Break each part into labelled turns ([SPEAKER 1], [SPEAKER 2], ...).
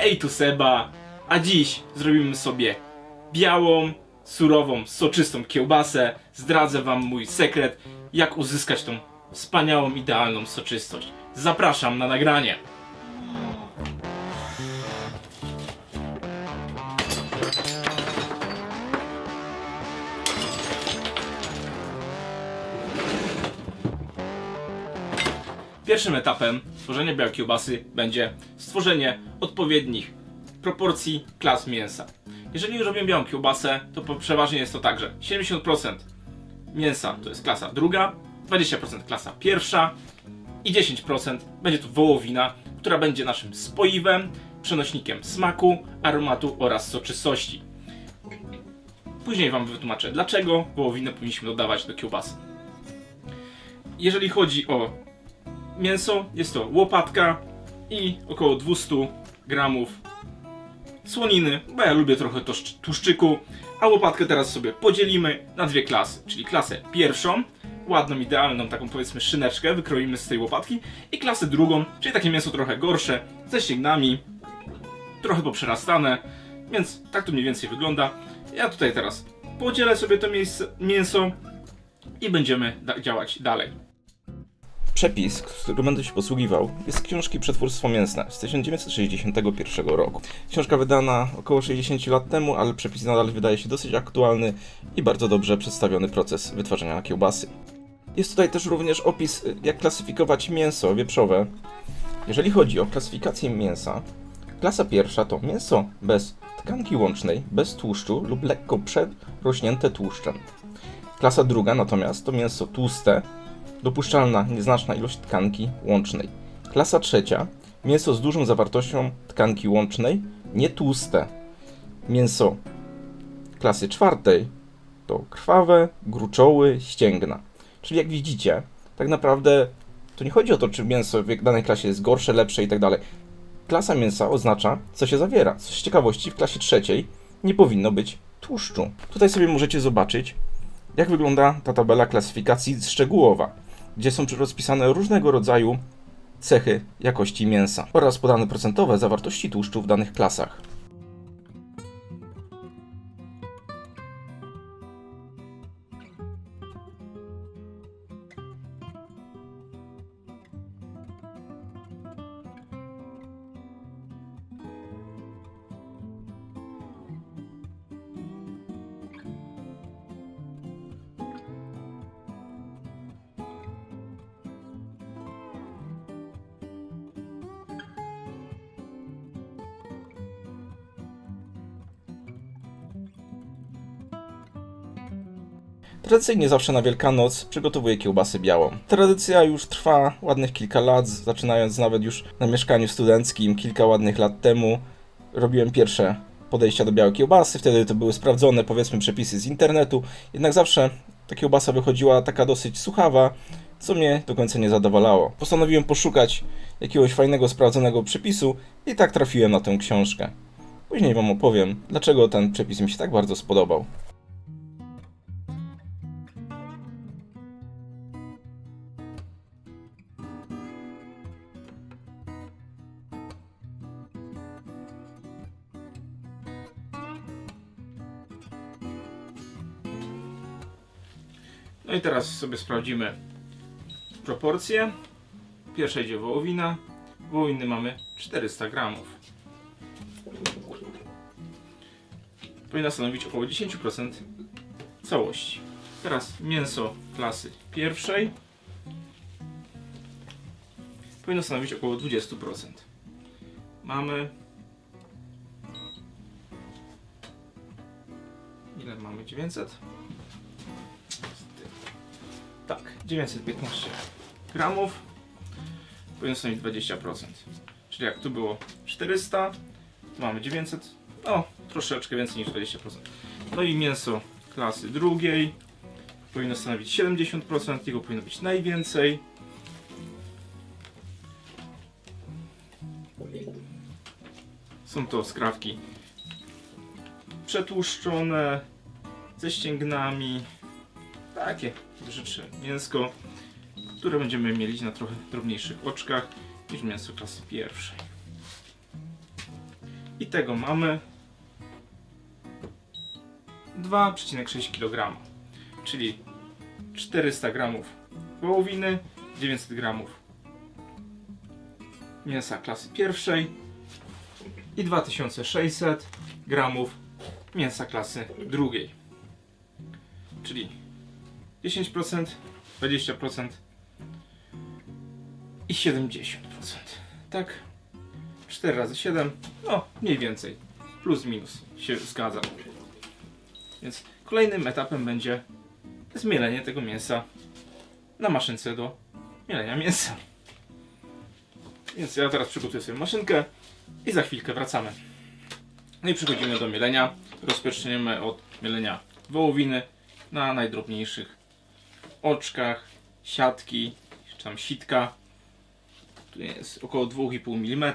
[SPEAKER 1] Hej, tu Seba! A dziś zrobimy sobie białą, surową, soczystą kiełbasę. Zdradzę wam mój sekret, jak uzyskać tą wspaniałą, idealną soczystość. Zapraszam na nagranie. Pierwszym etapem tworzenia białej kiełbasy będzie stworzenie odpowiednich proporcji klas mięsa. Jeżeli już robimy białą kiełbasę, to przeważnie jest to tak, że 70% mięsa to jest klasa druga, 20% klasa pierwsza i 10% będzie to wołowina, która będzie naszym spoiwem, przenośnikiem smaku, aromatu oraz soczystości. Później Wam wytłumaczę, dlaczego wołowinę powinniśmy dodawać do kiełbasy. Jeżeli chodzi o mięso, jest to łopatka i około 200 gramów słoniny, bo ja lubię trochę tłuszczyku, a łopatkę teraz sobie podzielimy na dwie klasy, czyli klasę pierwszą, ładną, idealną, taką powiedzmy szyneczkę wykroimy z tej łopatki i klasę drugą, czyli takie mięso trochę gorsze, ze ścięgnami, trochę poprzerastane, więc tak to mniej więcej wygląda. Ja tutaj teraz podzielę sobie to mięso i będziemy da- działać dalej.
[SPEAKER 2] Przepis, którym będę się posługiwał, jest z książki Przetwórstwo Mięsne z 1961 roku. Książka wydana około 60 lat temu, ale przepis nadal wydaje się dosyć aktualny i bardzo dobrze przedstawiony proces wytwarzania kiełbasy. Jest tutaj też również opis, jak klasyfikować mięso wieprzowe. Jeżeli chodzi o klasyfikację mięsa, klasa pierwsza to mięso bez tkanki łącznej, bez tłuszczu lub lekko przerośnięte tłuszczem. Klasa druga natomiast to mięso tłuste, dopuszczalna nieznaczna ilość tkanki łącznej. Klasa trzecia mięso z dużą zawartością tkanki łącznej, nie tłuste. Mięso klasy czwartej to krwawe, gruczoły, ścięgna. Czyli jak widzicie, tak naprawdę to nie chodzi o to, czy mięso w danej klasie jest gorsze, lepsze i tak. Klasa mięsa oznacza, co się zawiera. Z ciekawości, w klasie trzeciej nie powinno być tłuszczu. Tutaj sobie możecie zobaczyć, jak wygląda ta tabela klasyfikacji szczegółowa, gdzie są rozpisane różnego rodzaju cechy jakości mięsa oraz podane procentowe zawartości tłuszczu w danych klasach. Tradycyjnie zawsze na Wielkanoc przygotowuję kiełbasę białą. Tradycja już trwa ładnych kilka lat, zaczynając nawet już na mieszkaniu studenckim kilka ładnych lat temu. Robiłem pierwsze podejścia do białej kiełbasy, wtedy to były sprawdzone powiedzmy przepisy z internetu, jednak zawsze ta kiełbasa wychodziła taka dosyć suchawa, co mnie do końca nie zadowalało. Postanowiłem poszukać jakiegoś fajnego, sprawdzonego przepisu i tak trafiłem na tę książkę. Później Wam opowiem, dlaczego ten przepis mi się tak bardzo spodobał.
[SPEAKER 1] No i teraz sobie sprawdzimy proporcje. Pierwsza idzie wołowina. Wołowiny mamy 400 gramów. Powinna stanowić około 10% całości. Teraz mięso klasy pierwszej. Powinno stanowić około 20%. Mamy. Ile mamy? 900? Tak, 915 gramów powinno stanowić 20%. Czyli jak tu było 400, tu mamy 900, no troszeczkę więcej niż 20%. No i mięso klasy drugiej powinno stanowić 70%, jego powinno być najwięcej. Są to skrawki przetłuszczone, ze ścięgnami, takie rzeczy. Mięsko, które będziemy mieli na trochę drobniejszych oczkach niż mięso klasy pierwszej. I tego mamy 2,6 kg, czyli 400 gramów wołowiny, 900 gramów mięsa klasy pierwszej i 2600 gramów mięsa klasy drugiej. Czyli 10%, 20% i 70%. Tak? 4 razy 7, no mniej więcej. Plus minus się zgadza. Więc kolejnym etapem będzie zmielenie tego mięsa na maszynce do mielenia mięsa. Więc ja teraz przygotuję sobie maszynkę i za chwilkę wracamy. No i przechodzimy do mielenia. Rozpoczniemy od mielenia wołowiny na najdrobniejszych oczkach, siatki, czy tam sitka. Tu jest około 2,5 mm.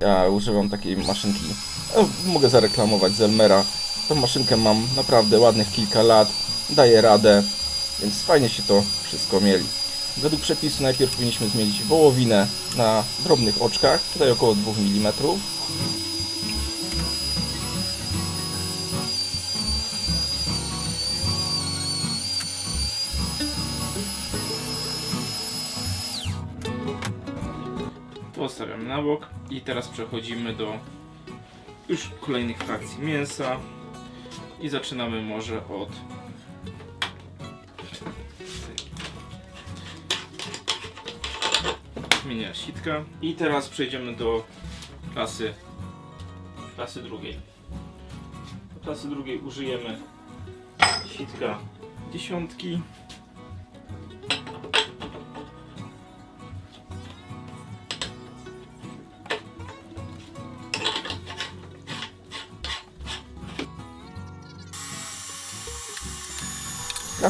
[SPEAKER 2] Ja używam takiej maszynki. Mogę zareklamować z Elmera. Tą maszynkę mam naprawdę ładnych kilka lat. Daje radę, więc fajnie się to wszystko mieli. Według przepisu najpierw powinniśmy zmielić wołowinę na drobnych oczkach, tutaj około 2 mm.
[SPEAKER 1] Bok i teraz przechodzimy do już kolejnych frakcji mięsa. I zaczynamy może od zmienia sitka. I teraz przejdziemy do klasy klasy drugiej. Do klasy drugiej użyjemy sitka dziesiątki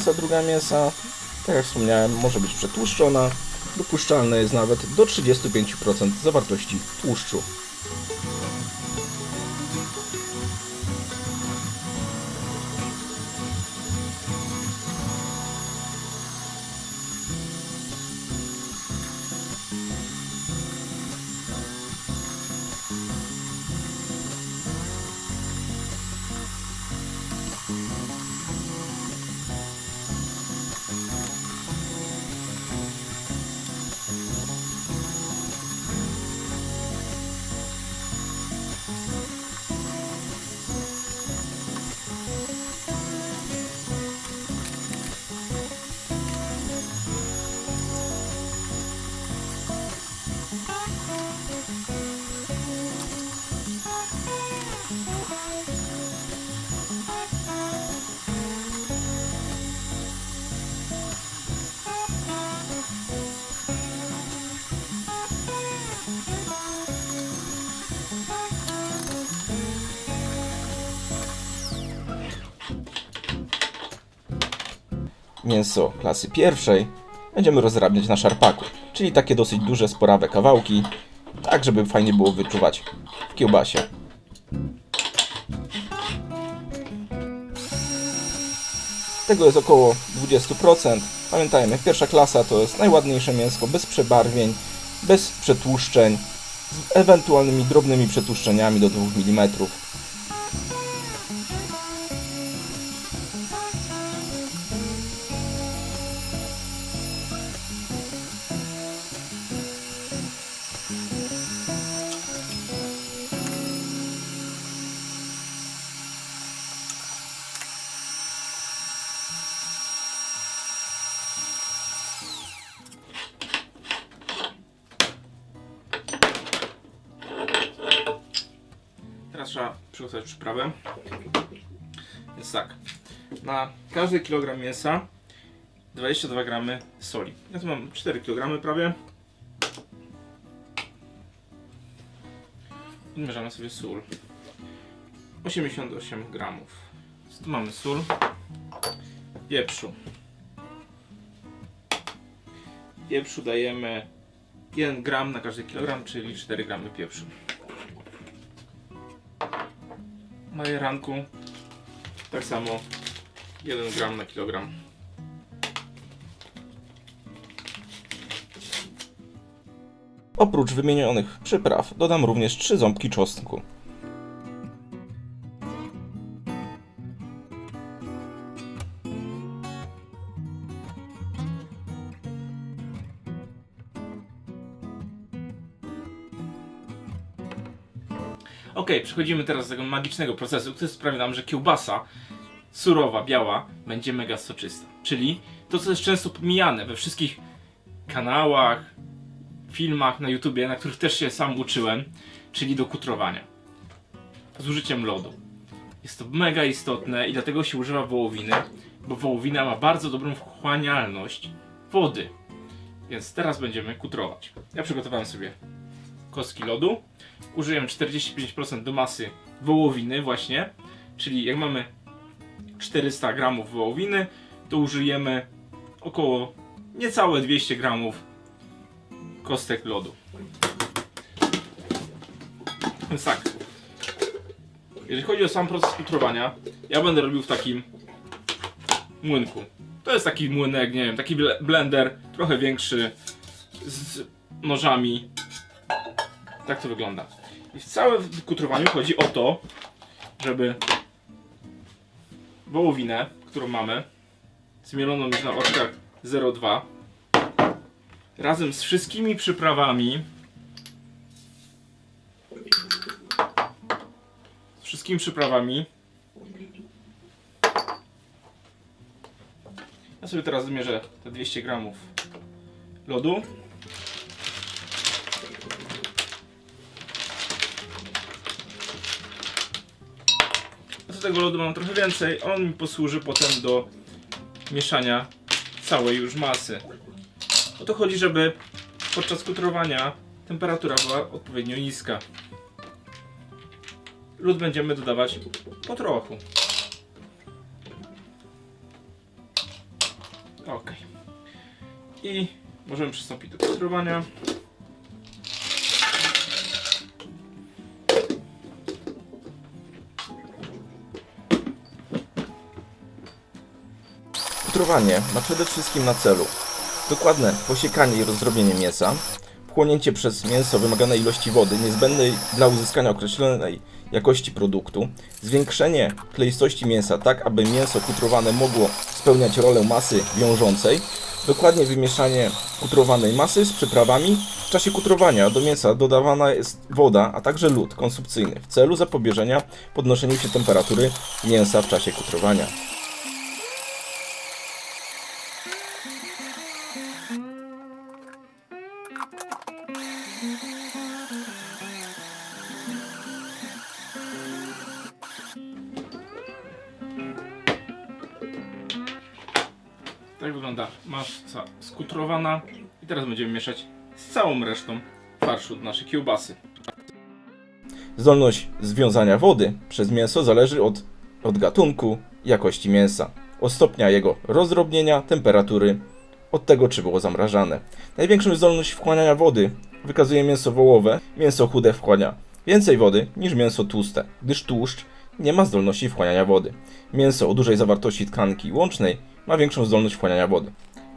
[SPEAKER 2] Klasa druga mięsa, tak jak wspomniałem, może być przetłuszczona. Dopuszczalne jest nawet do 35% zawartości tłuszczu. Mięso klasy pierwszej będziemy rozrabiać na szarpaku, czyli takie dosyć duże, sporawe kawałki, tak żeby fajnie było wyczuwać w kiełbasie. Tego jest około 20%. Pamiętajmy, pierwsza klasa to jest najładniejsze mięsko, bez przebarwień, bez przetłuszczeń, z ewentualnymi drobnymi przetłuszczeniami do 2 mm.
[SPEAKER 1] Przygotować przyprawę. Więc tak, na każdy kilogram mięsa 22 gramy soli. Ja tu mam 4 kg prawie. Odmierzamy sobie sól. 88 gramów. Tu mamy sól. Pieprzu. Pieprzu dajemy 1 gram na każdy kilogram, czyli 4 gramy pieprzu. Majeranku tak samo 1 gram na kilogram.
[SPEAKER 2] Oprócz wymienionych przypraw dodam również 3 ząbki czosnku.
[SPEAKER 1] Przechodzimy teraz do tego magicznego procesu, który sprawi nam, że kiełbasa surowa, biała będzie mega soczysta. Czyli to, co jest często pomijane we wszystkich kanałach, filmach na YouTubie, na których też się sam uczyłem, czyli do kutrowania. Z użyciem lodu. Jest to mega istotne i dlatego się używa wołowiny, bo wołowina ma bardzo dobrą wchłanialność wody. Więc teraz będziemy kutrować. Ja przygotowałem sobie kostki lodu. Użyłem 45% do masy wołowiny właśnie, czyli jak mamy 400 gramów wołowiny, to użyjemy około niecałe 200 gramów kostek lodu. Więc tak, jeżeli chodzi o sam proces kutrowania, ja będę robił w takim młynku. To jest taki młynek, nie wiem, taki ble- blender, trochę większy, z nożami. Tak to wygląda. I w całym kutrowaniu chodzi o to, żeby wołowinę, którą mamy, zmieloną już na oczkach 0,2, razem z wszystkimi przyprawami, z wszystkimi przyprawami, ja sobie teraz zmierzę te 200 gramów lodu. Do tego lodu mam trochę więcej, on mi posłuży potem do mieszania całej już masy. O to chodzi, żeby podczas kutrowania temperatura była odpowiednio niska. Lód będziemy dodawać po trochu. Ok. I możemy przystąpić do kutrowania.
[SPEAKER 2] Kutrowanie ma przede wszystkim na celu dokładne posiekanie i rozdrobnienie mięsa, wchłonięcie przez mięso wymaganej ilości wody niezbędnej dla uzyskania określonej jakości produktu, zwiększenie kleistości mięsa tak, aby mięso kutrowane mogło spełniać rolę masy wiążącej, dokładnie wymieszanie kutrowanej masy z przyprawami. W czasie kutrowania do mięsa dodawana jest woda, a także lód konsumpcyjny w celu zapobieżenia podnoszeniu się temperatury mięsa w czasie kutrowania.
[SPEAKER 1] Skutrowana. I teraz będziemy mieszać z całą resztą farszu naszej kiełbasy.
[SPEAKER 2] Zdolność związania wody przez mięso zależy od, od gatunku jakości mięsa, od stopnia jego rozdrobnienia, temperatury, od tego czy było zamrażane. Największą zdolność wchłaniania wody wykazuje mięso wołowe. Mięso chude wchłania więcej wody niż mięso tłuste, gdyż tłuszcz nie ma zdolności wchłaniania wody. Mięso o dużej zawartości tkanki łącznej ma większą zdolność wchłaniania wody.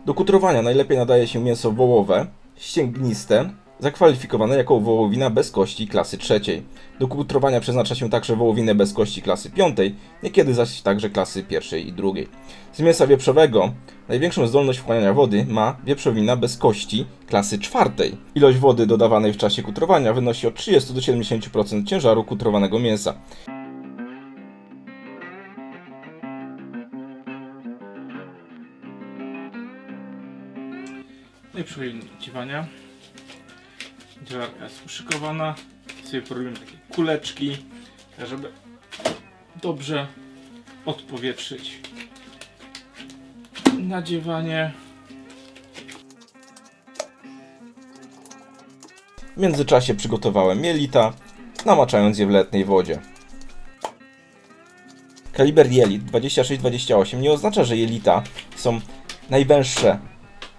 [SPEAKER 2] Do kutrowania najlepiej nadaje się mięso wołowe, ścięgniste, zakwalifikowane jako wołowina bez kości klasy trzeciej. Do kutrowania przeznacza się także wołowinę bez kości klasy piątej, niekiedy zaś także klasy pierwszej i drugiej. Z mięsa wieprzowego największą zdolność wchłaniania wody ma wieprzowina bez kości klasy czwartej. Ilość wody dodawanej w czasie kutrowania wynosi od 30 do 70% ciężaru kutrowanego mięsa.
[SPEAKER 1] No i przechodzimy do dziewania. Dziewarka jest uszykowana. Sobie porobimy takie kuleczki, tak żeby dobrze odpowietrzyć nadziewanie.
[SPEAKER 2] W międzyczasie przygotowałem mielita, namaczając je w letniej wodzie. Kaliber jelit 26-28 nie oznacza, że jelita są najwęższe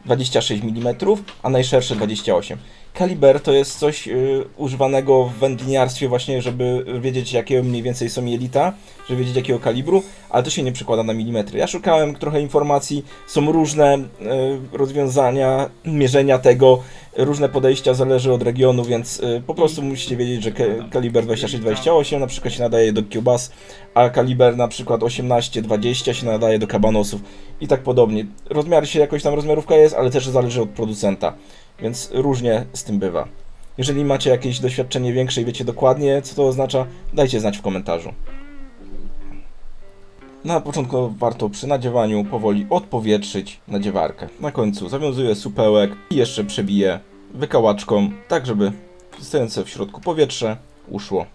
[SPEAKER 2] 26 mm, a najszersze 28. Kaliber to jest coś y, używanego w wędliniarstwie właśnie, żeby wiedzieć jakie mniej więcej są jelita, żeby wiedzieć jakiego kalibru, ale to się nie przekłada na milimetry. Ja szukałem trochę informacji, są różne y, rozwiązania, mierzenia tego, różne podejścia, zależy od regionu, więc y, po prostu musicie wiedzieć, że kaliber 26-28 na przykład się nadaje do kiełbas, a kaliber na przykład 18-20 się nadaje do kabanosów i tak podobnie. Rozmiary się jakoś tam rozmiarówka jest, ale też zależy od producenta, więc różnie z tym bywa. Jeżeli macie jakieś doświadczenie większe i wiecie dokładnie, co to oznacza, dajcie znać w komentarzu. Na początku warto przy nadziewaniu powoli odpowietrzyć nadziewarkę. Na końcu zawiązuję supełek i jeszcze przebiję wykałaczką, tak żeby stojące w środku powietrze uszło.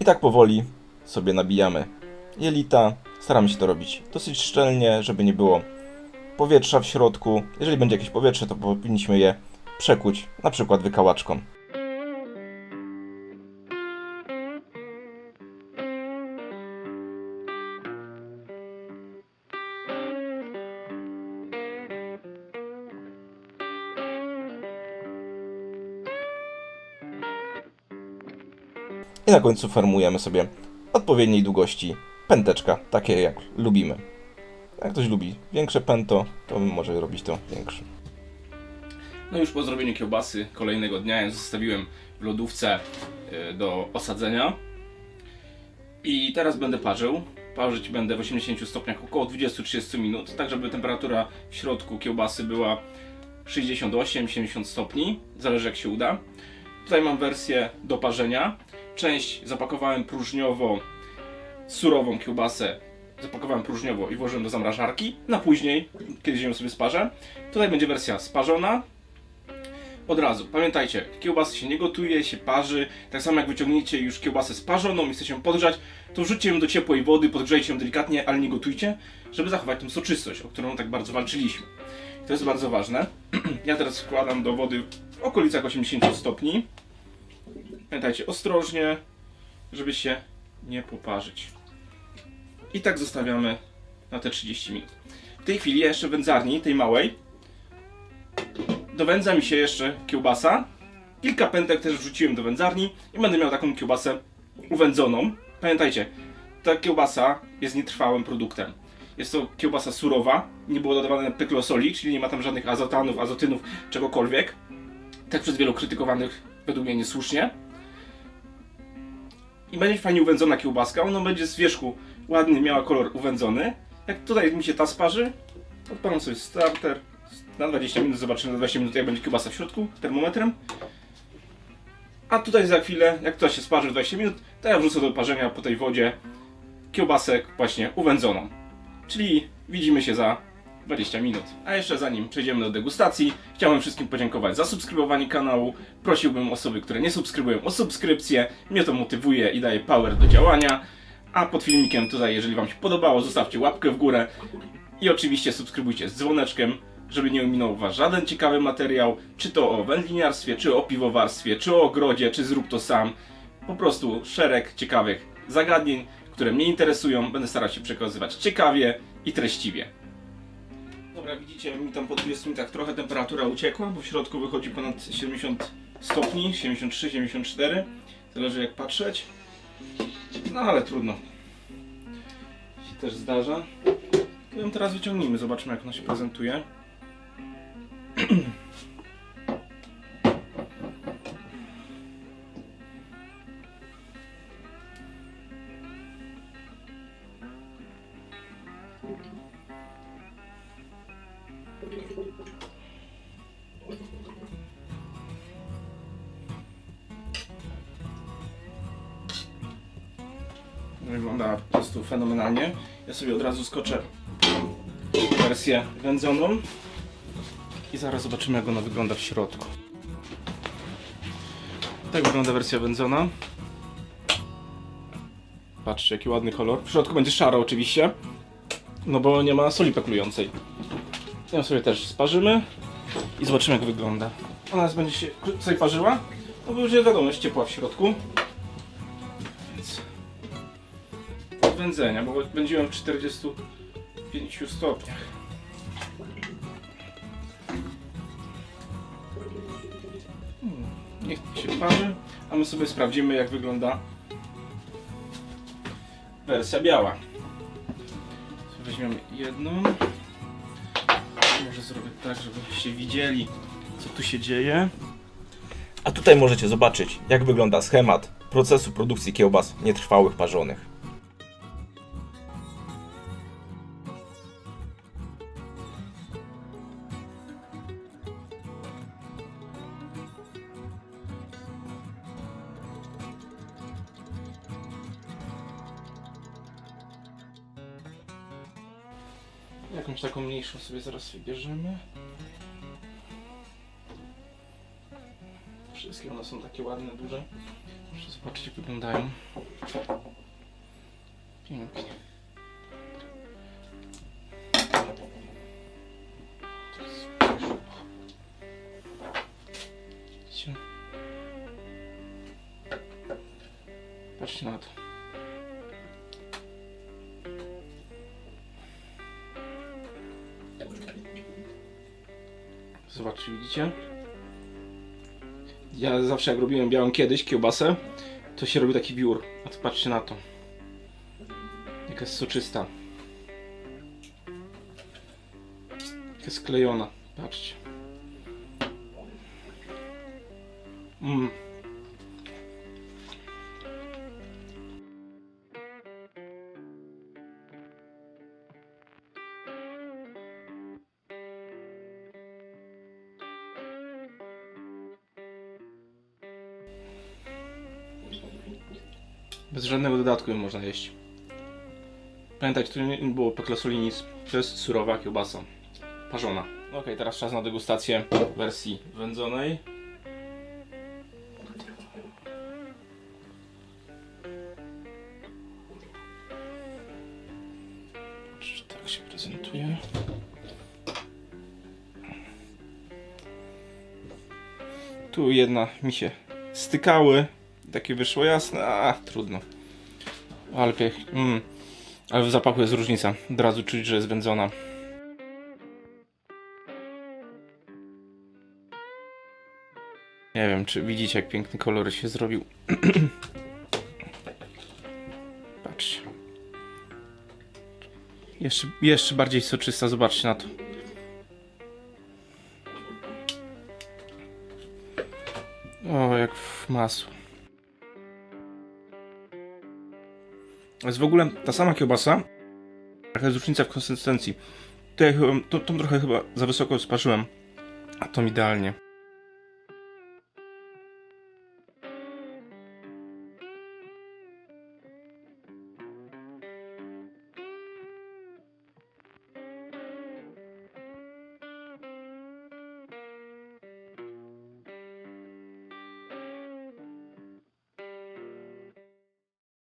[SPEAKER 2] I tak powoli sobie nabijamy jelita. Staramy się to robić dosyć szczelnie, żeby nie było powietrza w środku. Jeżeli będzie jakieś powietrze, to powinniśmy je przekuć, na przykład wykałaczką. Na końcu formujemy sobie odpowiedniej długości pęteczka, takie jak lubimy. Jak ktoś lubi większe pęto, to może robić to większe.
[SPEAKER 1] No już po zrobieniu kiełbasy kolejnego dnia ją zostawiłem w lodówce y, do osadzenia. I teraz będę parzył. Parzyć będę w 80 stopniach około 20-30 minut, tak żeby temperatura w środku kiełbasy była 68-70 stopni, zależy jak się uda. Tutaj mam wersję do parzenia. Część zapakowałem próżniowo surową kiełbasę zapakowałem próżniowo i włożyłem do zamrażarki. Na później, kiedy ją sobie sparzę. Tutaj będzie wersja sparzona. Od razu, pamiętajcie, kiełbasy się nie gotuje, się parzy. Tak samo jak wyciągniecie już kiełbasę sparzoną i chcecie ją podgrzać, to wrzućcie ją do ciepłej wody, podgrzejcie ją delikatnie, ale nie gotujcie, żeby zachować tą soczystość, o którą tak bardzo walczyliśmy. To jest bardzo ważne. Ja teraz wkładam do wody w okolicach 80 stopni. Pamiętajcie, ostrożnie, żeby się nie poparzyć. I tak zostawiamy na te 30 minut. W tej chwili jeszcze wędzarni, tej małej, dowędza mi się jeszcze kiełbasa. Kilka pętek też wrzuciłem do wędzarni i będę miał taką kiełbasę uwędzoną. Pamiętajcie, ta kiełbasa jest nietrwałym produktem. Jest to kiełbasa surowa, nie było dodawane peklosoli, czyli nie ma tam żadnych azotanów, azotynów, czegokolwiek. Tak przez wielu krytykowanych, według mnie niesłusznie. I będzie fajnie uwędzona kiełbaska, ona będzie z wierzchu ładnie miała kolor uwędzony. Jak tutaj mi się ta sparzy, odpalam sobie starter na 20 minut, zobaczymy na 20 minut jak będzie kiełbasa w środku, termometrem. A tutaj za chwilę, jak to się sparzy w 20 minut, to ja wrzucę do parzenia po tej wodzie kiełbasę właśnie uwędzoną. Czyli widzimy się za 20 minut. A jeszcze zanim przejdziemy do degustacji, chciałbym wszystkim podziękować za subskrybowanie kanału. Prosiłbym osoby, które nie subskrybują o subskrypcję. Mnie to motywuje i daje power do działania. A pod filmikiem tutaj, jeżeli Wam się podobało, zostawcie łapkę w górę. I oczywiście subskrybujcie z dzwoneczkiem, żeby nie ominął Was żaden ciekawy materiał, czy to o wędliniarstwie, czy o piwowarstwie, czy o ogrodzie, czy zrób to sam. Po prostu szereg ciekawych zagadnień, które mnie interesują. Będę starał się przekazywać ciekawie i treściwie. Dobra, widzicie, mi tam po 20 minutach trochę temperatura uciekła, bo w środku wychodzi ponad 70 stopni, 73, 74. Zależy jak patrzeć. No ale trudno. Się też zdarza. Ją teraz wyciągnijmy, zobaczmy jak ona się prezentuje. Fenomenalnie. Ja sobie od razu skoczę wersję wędzoną i zaraz zobaczymy jak ona wygląda w środku. Tak wygląda wersja wędzona. Patrzcie jaki ładny kolor. W środku będzie szaro oczywiście, no bo nie ma soli peklującej. Ją sobie też sparzymy i zobaczymy jak wygląda. Ona będzie się krócej parzyła, no bo już wiadomo, jest ciepła w środku. Od wędzenia, bo będziemy w 45 stopniach. Hmm, Niech się parzy, a my sobie sprawdzimy jak wygląda wersja biała. Weźmiemy jedną. Może zrobię tak, żebyście widzieli, co tu się dzieje.
[SPEAKER 2] A tutaj możecie zobaczyć, jak wygląda schemat procesu produkcji kiełbas nietrwałych parzonych.
[SPEAKER 1] Jakąś taką mniejszą sobie zaraz wybierzemy. Wszystkie one są takie ładne, duże. Proszę zobaczyć jak wyglądają. Pięknie. Zobaczcie, widzicie? Ja zawsze jak robiłem białą kiedyś kiełbasę, to się robi taki biur. A to patrzcie na to. Jaka jest soczysta. Jaka sklejona. Patrzcie. Mm. Można jeść. Pamiętajcie, tu nie było peklasoli nic. To jest surowa kiełbasa. Parzona. Ok, teraz czas na degustację wersji wędzonej. Czy tak się prezentuje? Tu jedna mi się stykały. Takie wyszło jasne, a trudno. Ale piech. Mm. Ale w zapachu jest różnica. Od razu czuć, że jest wędzona. Nie wiem, czy widzicie, jak piękny kolor się zrobił. Patrzcie. Jeszcze, jeszcze bardziej soczysta, zobaczcie na to. O, jak w masło. Jest w ogóle ta sama kiełbasa. Jaka jest różnica w konsystencji. Chyba, tą, tą trochę chyba za wysoko sparzyłem, a tą idealnie.